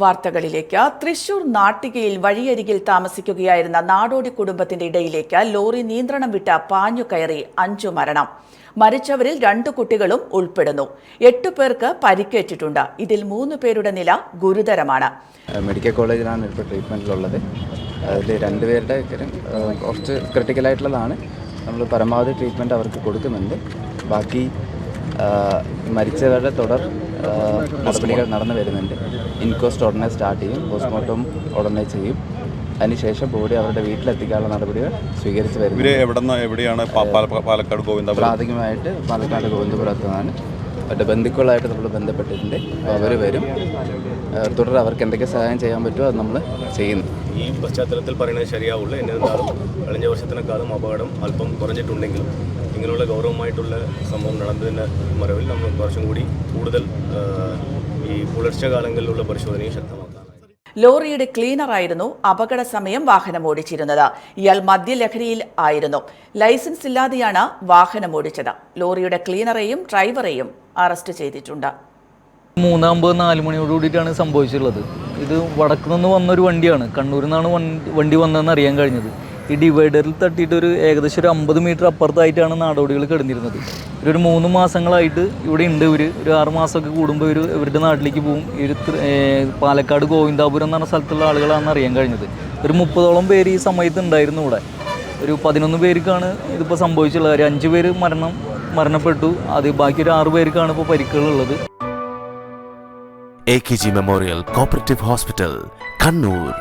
വാർത്തകളിലേക്ക്. തൃശൂർ നാട്ടികയിൽ വഴിയരികിൽ താമസിക്കുകയായിരുന്ന നാടോടി കുടുംബത്തിന്റെ ഇടയിലേക്ക് ലോറി നിയന്ത്രണം വിട്ട പാഞ്ഞു കയറി അഞ്ചു മരണം. മരിച്ചവരിൽ രണ്ട് കുട്ടികളും ഉൾപ്പെടുന്നു. എട്ട് പേർക്ക് പരിക്കേറ്റിട്ടുണ്ട്. ഇതിൽ മൂന്ന് പേരുടെ നില ഗുരുതരമാണ്. മെഡിക്കൽ കോളേജിലാണ് ഇപ്പോൾ ട്രീറ്റ്മെന്റിലുള്ളത് അതിൽ രണ്ടുപേരുടെ കുറച്ച് ക്രിട്ടിക്കലായിട്ടുള്ളതാണ്. നമ്മൾ പരമാവധി ട്രീറ്റ്മെന്റ് അവർക്ക് കൊടുക്കുന്നുണ്ട്. ബാക്കി മരിച്ചവരുടെ തുടർ നടപടികൾ നടന്നു വരുന്നുണ്ട്. ഇൻക്വസ്റ്റ് ഉടനെ സ്റ്റാർട്ട് ചെയ്യും പോസ്റ്റ്മോർട്ടം ഉടനെ ചെയ്യും. അതിനുശേഷം ബോഡി അവരുടെ വീട്ടിലെത്തിക്കാനുള്ള നടപടികൾ സ്വീകരിച്ചു വരുന്നു എവിടെയാണ്? പാലക്കാട് പ്രാഥമികമായിട്ട് പാലക്കാട് ഗോവിന്ദപുരത്ത് നിന്നാണ് അവരുടെ ബന്ധുക്കളായിട്ട് നമ്മൾ ബന്ധപ്പെട്ടിട്ടുണ്ട്. അപ്പോൾ അവർ വരും. തുടർ അവർക്ക് എന്തൊക്കെ സഹായം ചെയ്യാൻ പറ്റുമോ അത് നമ്മൾ ചെയ്യുന്നു. ഈ പശ്ചാത്തലത്തിൽ പറയുന്നത് ശരിയാവുള്ളൂ. എന്നിരുന്നാലും കഴിഞ്ഞ വർഷത്തിനേക്കാളും അപകടം അല്പം കുറഞ്ഞിട്ടുണ്ടെങ്കിലും ഇങ്ങനെയുള്ള ഗൗരവമായിട്ടുള്ള സംഭവം നടന്നതിന്റെ മറവിൽ നമ്മൾ കുറച്ചും കൂടി കൂടുതൽ ഈ പുലർച്ചെ കാലങ്ങളിലുള്ള പരിശോധനയും ശക്തമാക്കാം. ലോറിയുടെ ക്ലീനറായിരുന്നു അപകട സമയം വാഹനം ഓടിച്ചിരുന്നത്. ഇയാൾ മദ്യലഹരിയിൽ ആയിരുന്നു. ലൈസൻസ് ഇല്ലാതെയാണ് വാഹനം ഓടിച്ചത്. ലോറിയുടെ ക്ലീനറെയും ഡ്രൈവറെയും അറസ്റ്റ് ചെയ്തിട്ടുണ്ട്. മൂന്നാമ്പത് നാല് മണിയോട് കൂടിയിട്ടാണ് സംഭവിച്ചിട്ടുള്ളത്. ഇത് വടക്കുനിന്ന് വന്നൊരു വണ്ടിയാണ്. കണ്ണൂരിൽ നിന്നാണ് വണ്ടി വന്നതെന്ന് അറിയാൻ കഴിഞ്ഞത്. ഈ ഡിവൈഡറിൽ തട്ടിയിട്ട് ഒരു ഏകദേശം ഒരു അമ്പത് മീറ്റർ അപ്പുറത്തായിട്ടാണ് നാടോടികൾ കിടന്നിരുന്നത്. ഒരു മൂന്ന് മാസങ്ങളായിട്ട് ഇവിടെ ഉണ്ട് ഇവർ ഒരു ആറ് മാസമൊക്കെ കൂടുമ്പോൾ ഇവർ ഇവരുടെ നാട്ടിലേക്ക് പോകും. ഇവർ പാലക്കാട് ഗോവിന്ദാപുരം എന്ന് പറഞ്ഞ സ്ഥലത്തുള്ള ആളുകളാണെന്ന് അറിയാൻ കഴിഞ്ഞത്. ഒരു മുപ്പതോളം പേര് ഈ സമയത്ത് ഉണ്ടായിരുന്നു ഇവിടെ. ഒരു പതിനൊന്ന് പേർക്കാണ് ഇതിപ്പോൾ സംഭവിച്ചുള്ളത് ഒരു അഞ്ച് പേര് മരണം മരണപ്പെട്ടു. അത് ബാക്കി ഒരു ആറ് പേർക്കാണ് ഇപ്പോൾ പരിക്കുകളുള്ളത് A K G memorial cooperative hospital Kannur